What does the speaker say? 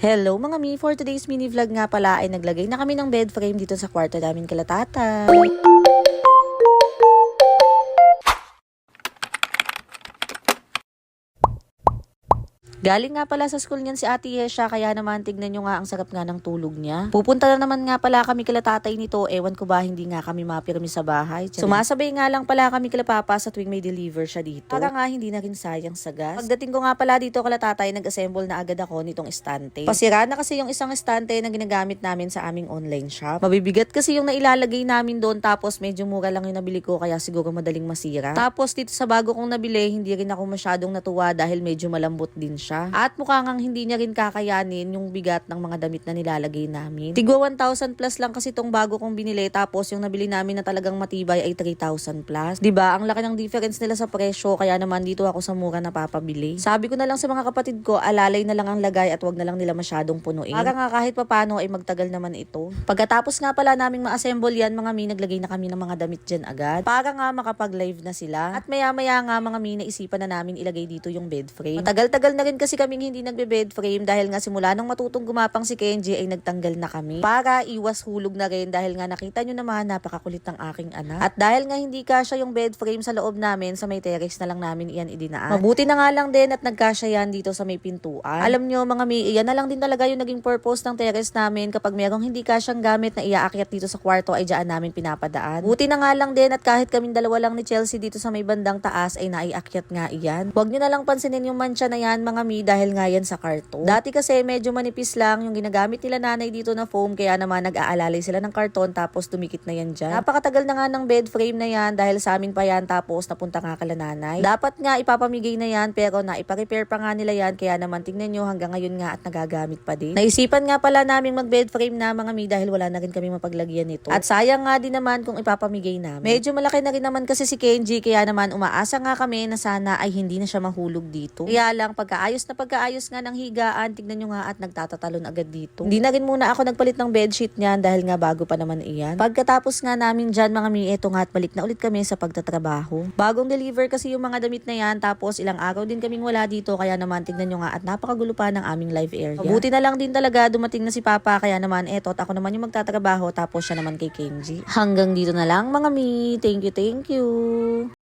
Hello mga mi, for today's mini vlog nga pala ay naglagay na kami ng bed frame dito sa kwarto namin kala tatay. Galing nga pala sa school niyan si Ate Yesha, kaya naman tignan nyo nga ang sarap nga ng tulog niya. Pupunta na naman nga pala kami kila tatay nito, ewan ko ba hindi nga kami mapirmi sa bahay. Sumasabay nga lang pala kami kila papa sa tuwing may deliver siya dito. Para nga hindi na rin sayang sa gas. Pagdating ko nga pala dito kala tatay, nag-assemble na agad ako nitong estante. Pasira na kasi yung isang estante na ginagamit namin sa aming online shop. Mabibigat kasi yung nailalagay namin doon tapos medyo mura lang yung nabili ko kaya siguro madaling masira. Tapos dito sa bago kong nabili, hindi rin ako masyadong natuwa dahil medyo malambot din siya. At mukha ngang hindi niya rin kakayanin yung bigat ng mga damit na nilalagay namin. Tigwa 1,000 plus lang kasi tong bago kong binili tapos yung nabili namin na talagang matibay ay 3,000 plus. ba? Ang laki ng difference nila sa presyo kaya naman dito ako sa mura napapabili. Sabi ko na lang sa mga kapatid ko, alalay na lang ang lagay at wag na lang nila masyadong punuin. Para nga kahit papano ay magtagal naman ito. Pagkatapos nga pala naming ma-assemble yan, mga mi, naglagay na kami ng mga damit dyan agad. Para nga makapag-live na sila. At maya-maya nga mga mi, naisipan na namin ilagay dito yung bed frame. Matagal-tagal na rin kasi kaming hindi nagbe-bed frame dahil nga simula nung matutong gumapang si Kenji ay nagtanggal na kami. Para iwas hulog na rin dahil nga nakita nyo naman napakakulit ng aking anak. At dahil nga hindi kasya yung bed frame sa loob namin, sa may terrace na lang namin iyan idinaan. Mabuti na nga lang din at nagkasya yan dito sa may pintuan. Alam nyo mga mi, iyan na lang din talaga yung naging purpose ng terrace namin kapag merong hindi kasyang gamit na iaakyat dito sa kwarto ay dyan namin pinapadaan. Buti na nga lang din at kahit kaming dalawa lang ni Chelsea dito sa may bandang taas ay naiakyat nga iyan. Huwag nyo na lang pansinin yung mancha na yan mga mi dahil nga yan sa karton. Dati kasi medyo manipis lang yung ginagamit nila nanay dito na foam kaya naman nag-aalalay sila ng karton tapos dumikit na yan dyan. Napakatagal na nga ng bed frame na yan dahil sa amin pa yan tapos napunta nga kala nanay. Dapat nga ipapamigay na yan pero na ipa-repair pa nga nila yan kaya naman tingnan nyo hanggang ngayon nga at nagagamit pa din. Naisipan nga pala naming mag-bed frame na mga mi dahil wala na rin kami mapaglagyan nito. At sayang nga din naman kung ipapamigay namin. Medyo malaki na rin naman kasi si Kenji kaya naman umaasa nga kami na sana ay hindi na siya mahulog dito. Kaya lang pagkaayos na pagkaayos nga ng higaan, tignan nyo nga at nagtatatalon agad dito. Hindi na rin muna ako nagpalit ng bedsheet niyan dahil nga bago pa naman iyan. Pagkatapos nga namin dyan mga mi, eto nga at balik na ulit kami sa pagtatrabaho. Bagong deliver kasi yung mga damit na yan tapos ilang araw din kaming wala dito kaya naman tignan nyo nga at napakagulo pa ng aming live area. Mabuti na lang din talaga dumating na si Papa kaya naman eto at ako naman yung magtatrabaho tapos siya naman kay Kenji. Hanggang dito na lang mga mi. Thank you, thank you.